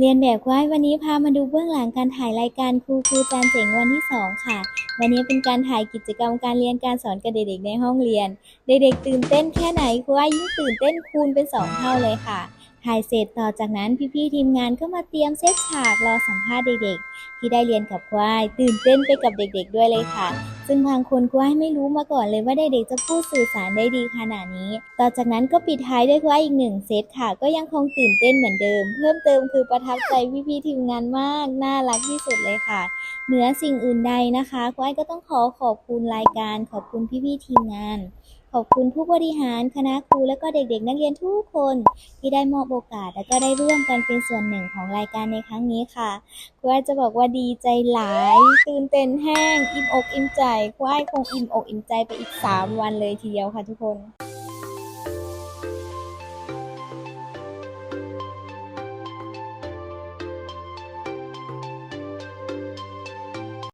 เรียนแบบควายวันนี้พามาดูเบื้องหลังการถ่ายรายการครูครูจานเจ๋งวันที่ 2 ค่ะ วันนี้เป็นการถ่ายกิจกรรมการเรียนการสอนกับเด็กๆในห้องเรียน เด็กๆตื่นเต้นแค่ไหนควายยิ่งตื่นเต้นคูณเป็น 2 เท่าเลยค่ะ ถ่ายเสร็จต่อจากนั้นพี่ๆทีมงานก็มาเตรียมเซตฉากรอสัมภาษณ์เด็กๆ ที่ได้เรียนกับควายตื่นเต้นไปกับเด็กๆด้วยเลยค่ะ ซึ่งบางคนควายไม่รู้มาก่อนเลยว่าเด็กๆจะพูดสื่อสารได้ดีขนาดนี้ ต่อจากนั้นก็ปิดท้ายด้วยควายอีกหนึ่งเซตค่ะ ก็ยังคงตื่นเต้นเหมือนเดิม เพิ่มเติมคือประทับใจพี่ๆทีมงานมาก น่ารักที่สุดเลยค่ะ เหนือสิ่งอื่นใดนะคะควายก็ต้องขอขอบคุณรายการ ขอบคุณพี่ๆทีมงาน ขอบคุณผู้บริหารคณะครูและก็เด็กๆ นักเรียนทุกคน ที่ได้มอบโอกาส และก็ได้ร่วมกันเป็นส่วนหนึ่งของรายการในครั้งนี้ค่ะควายจะบอกว่าดีใจหลาย ตื่นเต้นแห้ง อิ่มอกอิ่มใจควายคงอิ่มอกอิ่มใจไปอีก 3 วันเลยทีเดียวค่ะทุกคน